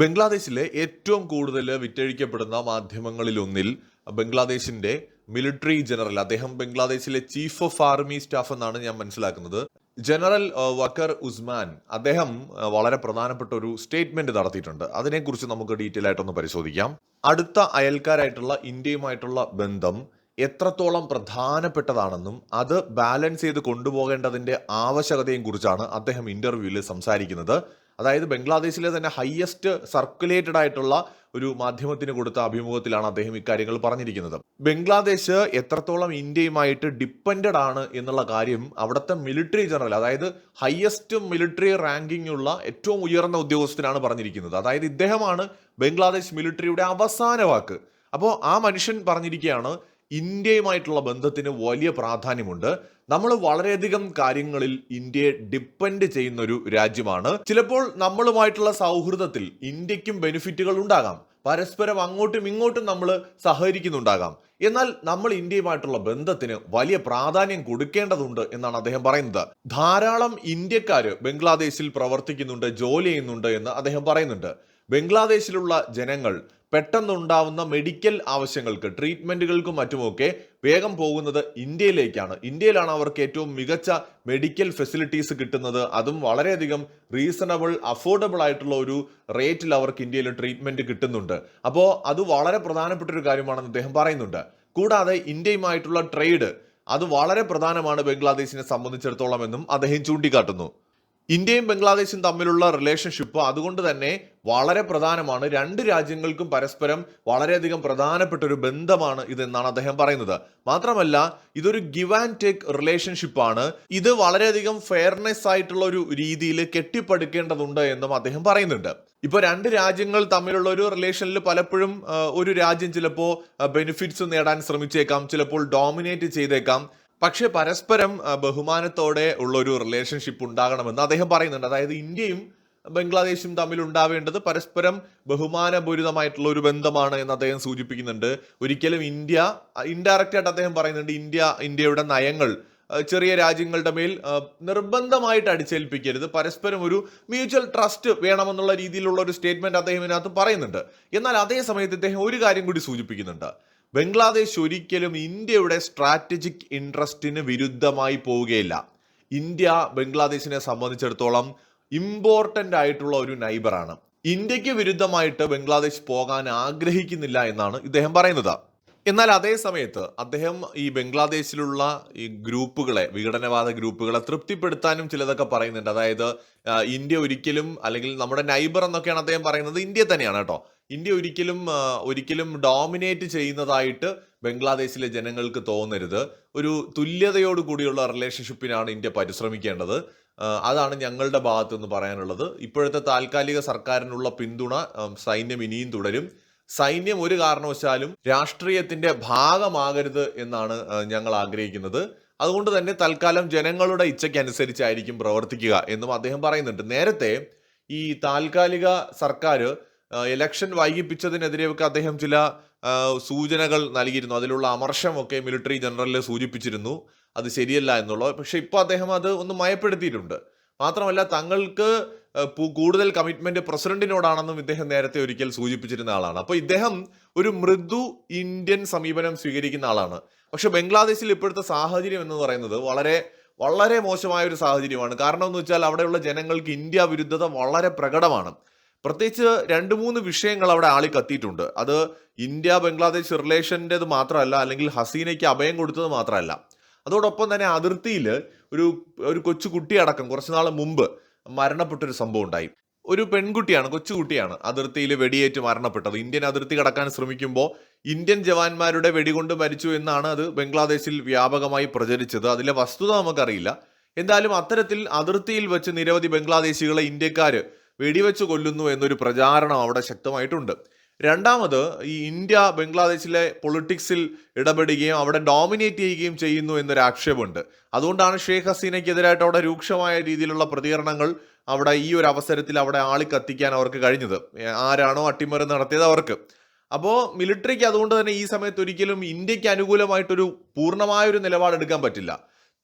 ബംഗ്ലാദേശിലെ ഏറ്റവും കൂടുതൽ വിറ്റഴിക്കപ്പെടുന്ന മാധ്യമങ്ങളിലൊന്നിൽ ബംഗ്ലാദേശിന്റെ മിലിറ്ററി ജനറൽ അദ്ദേഹം ബംഗ്ലാദേശിലെ ചീഫ് ഓഫ് ആർമി സ്റ്റാഫ് എന്നാണ് ഞാൻ മനസ്സിലാക്കുന്നത് ജനറൽ വക്കർ ഉസ്മാൻ. അദ്ദേഹം വളരെ പ്രധാനപ്പെട്ട ഒരു സ്റ്റേറ്റ്മെന്റ് നടത്തിയിട്ടുണ്ട്. അതിനെക്കുറിച്ച് നമുക്ക് ഡീറ്റെയിൽ ആയിട്ടൊന്ന് പരിശോധിക്കാം. അടുത്ത അയൽക്കാരായിട്ടുള്ള ഇന്ത്യയുമായിട്ടുള്ള ബന്ധം എത്രത്തോളം പ്രധാനപ്പെട്ടതാണെന്നും അത് ബാലൻസ് ചെയ്ത് കൊണ്ടുപോകേണ്ടതിന്റെ ആവശ്യകതയും കുറിച്ചാണ് അദ്ദേഹം ഇന്റർവ്യൂവിൽ സംസാരിക്കുന്നത്. അതായത് ബംഗ്ലാദേശിലെ തന്നെ ഹയസ്റ്റ് സർക്കുലേറ്റഡ് ആയിട്ടുള്ള ഒരു മാധ്യമത്തിന് കൊടുത്ത അഭിമുഖത്തിലാണ് അദ്ദേഹം ഇക്കാര്യങ്ങൾ പറഞ്ഞിരിക്കുന്നത്. ബംഗ്ലാദേശ് എത്രത്തോളം ഇന്ത്യയുമായിട്ട് ഡിപ്പെൻഡഡ് ആണ് എന്നുള്ള കാര്യം അവിടുത്തെ മിലിറ്ററി ജനറൽ അതായത് ഹയസ്റ്റ് മിലിറ്ററി റാങ്കിംഗ് ഉള്ള ഏറ്റവും ഉയർന്ന ഉദ്യോഗസ്ഥനാണ് പറഞ്ഞിരിക്കുന്നത്. അതായത് ഇദ്ദേഹമാണ് ബംഗ്ലാദേശ് മിലിറ്ററിയുടെ അവസാന വാക്ക്. അപ്പോൾ ആ മനുഷ്യൻ പറഞ്ഞിരിക്കുകയാണ് ഇന്ത്യയുമായിട്ടുള്ള ബന്ധത്തിന് വലിയ പ്രാധാന്യമുണ്ട്. നമ്മൾ വളരെയധികം കാര്യങ്ങളിൽ ഇന്ത്യയെ ഡിപ്പെൻഡ് ചെയ്യുന്ന ഒരു രാജ്യമാണ്. ചിലപ്പോൾ നമ്മളുമായിട്ടുള്ള സൗഹൃദത്തിൽ ഇന്ത്യക്കും ബെനിഫിറ്റുകൾ ഉണ്ടാകാം. പരസ്പരം അങ്ങോട്ടും ഇങ്ങോട്ടും നമ്മൾ സഹകരിക്കുന്നുണ്ടാകാം. എന്നാൽ നമ്മൾ ഇന്ത്യയുമായിട്ടുള്ള ബന്ധത്തിന് വലിയ പ്രാധാന്യം കൊടുക്കേണ്ടതുണ്ട് എന്നാണ് അദ്ദേഹം പറയുന്നത്. ധാരാളം ഇന്ത്യക്കാർ ബംഗ്ലാദേശിൽ പ്രവർത്തിക്കുന്നുണ്ട് ജോലി ചെയ്യുന്നുണ്ട് എന്ന് അദ്ദേഹം പറയുന്നുണ്ട്. ബംഗ്ലാദേശിലുള്ള ജനങ്ങൾ പെട്ടെന്നുണ്ടാവുന്ന മെഡിക്കൽ ആവശ്യങ്ങൾക്ക് ട്രീറ്റ്മെന്റുകൾക്കും മറ്റുമൊക്കെ വേഗം പോകുന്നത് ഇന്ത്യയിലേക്കാണ്. ഇന്ത്യയിലാണ് അവർക്ക് ഏറ്റവും മികച്ച മെഡിക്കൽ ഫെസിലിറ്റീസ് കിട്ടുന്നത്. അതും വളരെയധികം റീസണബിൾ അഫോർഡബിൾ ആയിട്ടുള്ള ഒരു റേറ്റിൽ അവർക്ക് ഇന്ത്യയിൽ ട്രീറ്റ്മെന്റ് കിട്ടുന്നുണ്ട്. അപ്പോൾ അത് വളരെ പ്രധാനപ്പെട്ട ഒരു കാര്യമാണെന്ന് അദ്ദേഹം പറയുന്നുണ്ട്. കൂടാതെ ഇന്ത്യയുമായിട്ടുള്ള ട്രേഡ് അത് വളരെ പ്രധാനമാണ് ബംഗ്ലാദേശിനെ സംബന്ധിച്ചിടത്തോളം എന്നും അദ്ദേഹം ചൂണ്ടിക്കാട്ടുന്നു. ഇന്ത്യയും ബംഗ്ലാദേശും തമ്മിലുള്ള റിലേഷൻഷിപ്പ് അതുകൊണ്ട് തന്നെ വളരെ പ്രധാനമാണ്. രണ്ട് രാജ്യങ്ങൾക്കും പരസ്പരം വളരെയധികം പ്രധാനപ്പെട്ട ഒരു ബന്ധമാണ് ഇതെന്നാണ് അദ്ദേഹം പറയുന്നത്. മാത്രമല്ല ഇതൊരു ഗിവ് ആൻഡ് ടേക്ക് ആണ്. ഇത് വളരെയധികം ഫെയർനെസ് ആയിട്ടുള്ള ഒരു രീതിയിൽ കെട്ടിപ്പടുക്കേണ്ടതുണ്ട് എന്നും അദ്ദേഹം പറയുന്നുണ്ട്. ഇപ്പൊ രണ്ട് രാജ്യങ്ങൾ തമ്മിലുള്ള ഒരു റിലേഷനിൽ പലപ്പോഴും ഒരു രാജ്യം ചിലപ്പോൾ ബെനിഫിറ്റ്സ് നേടാൻ ശ്രമിച്ചേക്കാം ചിലപ്പോൾ ഡോമിനേറ്റ് ചെയ്തേക്കാം. പക്ഷേ പരസ്പരം ബഹുമാനത്തോടെ ഉള്ള ഒരു റിലേഷൻഷിപ്പ് ഉണ്ടാകണമെന്ന് അദ്ദേഹം പറയുന്നുണ്ട്. അതായത് ഇന്ത്യയും ബംഗ്ലാദേശും തമ്മിൽ ഉണ്ടാവേണ്ടത് പരസ്പരം ബഹുമാനപൂരിതമായിട്ടുള്ള ഒരു ബന്ധമാണ് എന്ന് അദ്ദേഹം സൂചിപ്പിക്കുന്നുണ്ട്. ഒരിക്കലും ഇന്ത്യ ഇൻഡയറക്റ്റ് ആയിട്ട് അദ്ദേഹം പറയുന്നുണ്ട് ഇന്ത്യ ഇന്ത്യയുടെ നയങ്ങൾ ചെറിയ രാജ്യങ്ങളുടെ മേൽ നിർബന്ധമായിട്ട് അടിച്ചേൽപ്പിക്കരുത്. പരസ്പരം ഒരു മ്യൂച്വൽ ട്രസ്റ്റ് വേണമെന്നുള്ള രീതിയിലുള്ള ഒരു സ്റ്റേറ്റ്മെന്റ് അദ്ദേഹം ഇതിനകത്ത് പറയുന്നുണ്ട്. എന്നാൽ അതേ സമയത്ത് ഇദ്ദേഹം ഒരു കാര്യം കൂടി സൂചിപ്പിക്കുന്നുണ്ട്. ബംഗ്ലാദേശ് ഒരിക്കലും ഇന്ത്യയുടെ സ്ട്രാറ്റജിക് ഇൻട്രസ്റ്റിന് വിരുദ്ധമായി പോവുകയില്ല. ഇന്ത്യ ബംഗ്ലാദേശിനെ സംബന്ധിച്ചിടത്തോളം ഇമ്പോർട്ടന്റ് ആയിട്ടുള്ള ഒരു നൈബറാണ് ഇന്ത്യയ്ക്ക് വിരുദ്ധമായിട്ട് ബംഗ്ലാദേശ് പോകാൻ ആഗ്രഹിക്കുന്നില്ല എന്നാണ് ഇദ്ദേഹം പറയുന്നത്. എന്നാൽ അതേ സമയത്ത് അദ്ദേഹം ഈ ബംഗ്ലാദേശിലുള്ള ഈ ഗ്രൂപ്പുകളെ വിഘടനവാദ ഗ്രൂപ്പുകളെ തൃപ്തിപ്പെടുത്താനും ചിലതൊക്കെ പറയുന്നുണ്ട്. അതായത് ഇന്ത്യ ഒരിക്കലും അല്ലെങ്കിൽ നമ്മുടെ നൈബർ എന്നൊക്കെയാണ് അദ്ദേഹം പറയുന്നത് ഇന്ത്യ തന്നെയാണ് കേട്ടോ. ഇന്ത്യ ഒരിക്കലും ഒരിക്കലും ഡോമിനേറ്റ് ചെയ്യുന്നതായിട്ട് ബംഗ്ലാദേശിലെ ജനങ്ങൾക്ക് തോന്നരുത്. ഒരു തുല്യതയോട് കൂടിയുള്ള റിലേഷൻഷിപ്പിനാണ് ഇന്ത്യ പരിശ്രമിക്കേണ്ടത്. അതാണ് ഞങ്ങളുടെ ഭാഗത്ത് നിന്ന് പറയാനുള്ളത്. ഇപ്പോഴത്തെ താൽക്കാലിക സർക്കാരിനുള്ള പിന്തുണ സൈന്യം ഇനിയും തുടരും. സൈന്യം ഒരു കാരണവശാലും രാഷ്ട്രീയത്തിന്റെ ഭാഗമാകരുത് എന്നാണ് ഞങ്ങൾ ആഗ്രഹിക്കുന്നത്. അതുകൊണ്ട് തന്നെ തൽക്കാലം ജനങ്ങളുടെ ഇച്ഛയ്ക്കനുസരിച്ചായിരിക്കും പ്രവർത്തിക്കുക എന്നും അദ്ദേഹം പറയുന്നുണ്ട്. നേരത്തെ ഈ താൽക്കാലിക സർക്കാർ ഇലക്ഷൻ വൈകിപ്പിച്ചതിനെതിരെയൊക്കെ അദ്ദേഹം ചില സൂചനകൾ നൽകിയിരുന്നു. അതിലുള്ള അമർഷമൊക്കെ മിലിറ്ററി ജനറലിൽ സൂചിപ്പിച്ചിരുന്നു. അത് ശരിയല്ല എന്നുള്ളത്. പക്ഷെ ഇപ്പോൾ അദ്ദേഹം അത് ഒന്ന് മയപ്പെടുത്തിയിട്ടുണ്ട്. മാത്രമല്ല തങ്ങൾക്ക് കൂടുതൽ കമ്മിറ്റ്മെന്റ് പ്രസിഡന്റിനോടാണെന്നും ഇദ്ദേഹം നേരത്തെ ഒരിക്കൽ സൂചിപ്പിച്ചിരുന്ന ആളാണ്. അപ്പോൾ ഇദ്ദേഹം ഒരു മൃദു ഇന്ത്യൻ സമീപനം സ്വീകരിക്കുന്ന ആളാണ്. പക്ഷെ ബംഗ്ലാദേശിൽ ഇപ്പോഴത്തെ സാഹചര്യം എന്ന് പറയുന്നത് വളരെ വളരെ മോശമായ ഒരു സാഹചര്യമാണ്. കാരണം എന്ന് വെച്ചാൽ അവിടെയുള്ള ജനങ്ങൾക്ക് ഇന്ത്യ വിരുദ്ധത വളരെ പ്രകടമാണ്. പ്രത്യേകിച്ച് രണ്ട് മൂന്ന് വിഷയങ്ങൾ അവിടെ ആളി കത്തിയിട്ടുണ്ട്. അത് ഇന്ത്യ ബംഗ്ലാദേശ് റിലേഷന്റെത് മാത്രമല്ല അല്ലെങ്കിൽ ഹസീനയ്ക്ക് അഭയം കൊടുത്തത് മാത്രമല്ല. അതോടൊപ്പം തന്നെ അതിർത്തിയിൽ ഒരു ഒരു കൊച്ചു കുട്ടിയടക്കം കുറച്ച് നാൾ മുമ്പ് മരണപ്പെട്ടൊരു സംഭവം ഉണ്ടായി. ഒരു പെൺകുട്ടിയാണ് കൊച്ചുകുട്ടിയാണ് അതിർത്തിയിൽ വെടിയേറ്റ് മരണപ്പെട്ടത്. ഇന്ത്യൻ അതിർത്തി കടക്കാൻ ശ്രമിക്കുമ്പോൾ ഇന്ത്യൻ ജവാന്മാരുടെ വെടികൊണ്ട് മരിച്ചു എന്നാണ് അത് ബംഗ്ലാദേശിൽ വ്യാപകമായി പ്രചരിച്ചത്. അതിലെ വസ്തുത നമുക്കറിയില്ല. എന്തായാലും അത്തരത്തിൽ അതിർത്തിയിൽ വെച്ച് നിരവധി ബംഗ്ലാദേശികളെ ഇന്ത്യക്കാർ വെടിവെച്ച് കൊല്ലുന്നു എന്നൊരു പ്രചാരണം അവിടെ ശക്തമായിട്ടുണ്ട്. രണ്ടാമത് ഈ ഇന്ത്യ ബംഗ്ലാദേശിലെ പൊളിറ്റിക്സിൽ ഇടപെടുകയും അവിടെ ഡോമിനേറ്റ് ചെയ്യുകയും ചെയ്യുന്നു എന്നൊരു ആക്ഷേപമുണ്ട്. അതുകൊണ്ടാണ് ഷെയ്ഖ് ഹസീനയ്ക്കെതിരായിട്ട് അവിടെ രൂക്ഷമായ രീതിയിലുള്ള പ്രതികരണങ്ങൾ അവിടെ ഈ ഒരു അവസരത്തിൽ അവിടെ ആളി കത്തിക്കാൻ അവർക്ക് കഴിഞ്ഞത്. ആരാണോ അട്ടിമറി നടത്തിയത് അവർക്ക്. അപ്പോൾ മിലിറ്ററിക്ക് അതുകൊണ്ട് തന്നെ ഈ സമയത്ത് ഒരിക്കലും ഇന്ത്യയ്ക്ക് അനുകൂലമായിട്ടൊരു പൂർണമായൊരു നിലപാടെടുക്കാൻ പറ്റില്ല.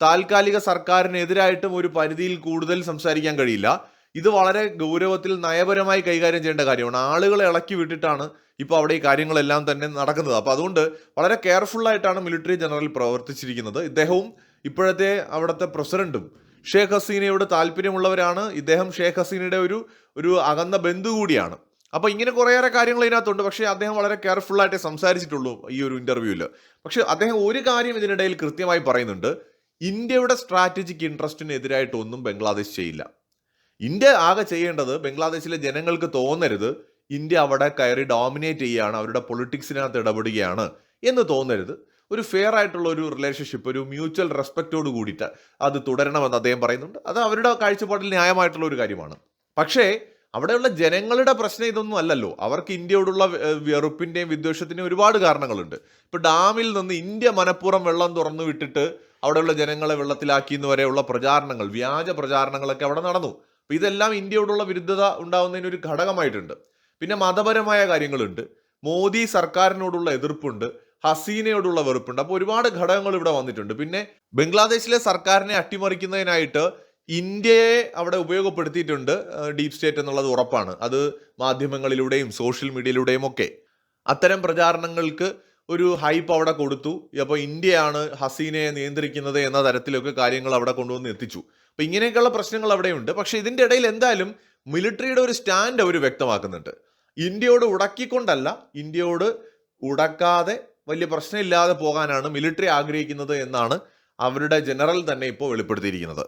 താൽക്കാലിക സർക്കാരിനെതിരായിട്ടും ഒരു പരിധിയിൽ കൂടുതൽ സംസാരിക്കാൻ കഴിയില്ല. ഇത് വളരെ ഗൗരവത്തിൽ നയപരമായി കൈകാര്യം ചെയ്യേണ്ട കാര്യമാണ്. ആളുകളെ ഇളക്കി വിട്ടിട്ടാണ് ഇപ്പോൾ അവിടെ ഈ കാര്യങ്ങളെല്ലാം തന്നെ നടക്കുന്നത്. അപ്പോൾ അതുകൊണ്ട് വളരെ കെയർഫുള്ളായിട്ടാണ് മിലിറ്ററി ജനറൽ പ്രവർത്തിച്ചിരിക്കുന്നത്. ഇദ്ദേഹവും ഇപ്പോഴത്തെ അവിടുത്തെ പ്രസിഡന്റും ഷേഖ് ഹസീനയോട് താല്പര്യമുള്ളവരാണ്. ഇദ്ദേഹം ഷേഖ് ഹസീനയുടെ ഒരു ഒരു അകന്ന ബന്ധു കൂടിയാണ്. അപ്പോൾ ഇങ്ങനെ കുറേയേറെ കാര്യങ്ങൾ ഇതിനകത്തുണ്ട്. പക്ഷേ അദ്ദേഹം വളരെ കെയർഫുള്ളായിട്ടേ സംസാരിച്ചിട്ടുള്ളൂ ഈ ഒരു ഇന്റർവ്യൂവിൽ പക്ഷേ അദ്ദേഹം ഒരു കാര്യം ഇതിനിടയിൽ കൃത്യമായി പറയുന്നുണ്ട്. ഇന്ത്യയുടെ സ്ട്രാറ്റജിക് ഇൻട്രസ്റ്റിന് എതിരായിട്ടൊന്നും ബംഗ്ലാദേശ് ചെയ്യില്ല. ഇന്ത്യ ആകെ ചെയ്യേണ്ടത് ബംഗ്ലാദേശിലെ ജനങ്ങൾക്ക് തോന്നരുത് ഇന്ത്യ അവിടെ കയറി ഡോമിനേറ്റ് ചെയ്യുകയാണ് അവരുടെ പൊളിറ്റിക്സിനകത്ത് ഇടപെടുകയാണ് എന്ന് തോന്നരുത്. ഒരു ഫെയർ ആയിട്ടുള്ള ഒരു റിലേഷൻഷിപ്പ് ഒരു മ്യൂച്വൽ റെസ്പെക്റ്റോട് കൂടിയിട്ട് അത് തുടരണമെന്ന് അദ്ദേഹം പറയുന്നുണ്ട്. അത് അവരുടെ കാഴ്ചപ്പാടിൽ ന്യായമായിട്ടുള്ള ഒരു കാര്യമാണ്. പക്ഷേ അവിടെയുള്ള ജനങ്ങളുടെ പ്രശ്നം ഇതൊന്നും അല്ലല്ലോ. അവർക്ക് ഇന്ത്യയോടുള്ള വെറുപ്പിന്റെയും വിദ്വേഷത്തിന്റെയും ഒരുപാട് കാരണങ്ങളുണ്ട്. ഇപ്പോൾ ഡാമിൽ നിന്ന് ഇന്ത്യ മനഃപൂർവം വെള്ളം തുറന്നു വിട്ടിട്ട് അവിടെയുള്ള ജനങ്ങളെ വെള്ളത്തിലാക്കി എന്ന് വരെയുള്ള പ്രചാരണങ്ങൾ വ്യാജ പ്രചാരണങ്ങളൊക്കെ അവിടെ നടന്നു. അപ്പൊ ഇതെല്ലാം ഇന്ത്യയോടുള്ള വിരുദ്ധത ഉണ്ടാവുന്നതിന് ഒരു ഘടകമായിട്ടുണ്ട്. പിന്നെ മതപരമായ കാര്യങ്ങളുണ്ട്. മോദി സർക്കാരിനോടുള്ള എതിർപ്പുണ്ട്. ഹസീനയോടുള്ള വെറുപ്പുണ്ട്. അപ്പോൾ ഒരുപാട് ഘടകങ്ങൾ ഇവിടെ വന്നിട്ടുണ്ട്. പിന്നെ ബംഗ്ലാദേശിലെ സർക്കാരിനെ അട്ടിമറിക്കുന്നതിനായിട്ട് ഇന്ത്യയെ അവിടെ ഉപയോഗപ്പെടുത്തിയിട്ടുണ്ട് ഡീപ് സ്റ്റേറ്റ് എന്നുള്ളത് ഉറപ്പാണ്. അത് മാധ്യമങ്ങളിലൂടെയും സോഷ്യൽ മീഡിയയിലൂടെയും ഒക്കെ. അത്തരം പ്രചാരണങ്ങൾക്ക് ഒരു ഹൈപ്പ് അവിടെ കൊടുത്തു. അപ്പോൾ ഇന്ത്യയാണ് ഹസീനയെ നിയന്ത്രിക്കുന്നത് എന്ന തരത്തിലൊക്കെ കാര്യങ്ങൾ അവിടെ കൊണ്ടുവന്ന് എത്തിച്ചു. അപ്പൊ ഇങ്ങനെയൊക്കെയുള്ള പ്രശ്നങ്ങൾ അവിടെയുണ്ട്. പക്ഷേ ഇതിന്റെ ഇടയിൽ എന്തായാലും മിലിറ്ററിയുടെ ഒരു സ്റ്റാൻഡ് അവർ വ്യക്തമാക്കുന്നുണ്ട്. ഇന്ത്യയോട് ഉടക്കിക്കൊണ്ടല്ല ഇന്ത്യയോട് ഉടക്കാതെ വലിയ പ്രശ്നമില്ലാതെ പോകാനാണ് മിലിറ്ററി ആഗ്രഹിക്കുന്നത് എന്നാണ് അവരുടെ ജനറൽ തന്നെ ഇപ്പോൾ വെളിപ്പെടുത്തിയിരിക്കുന്നത്.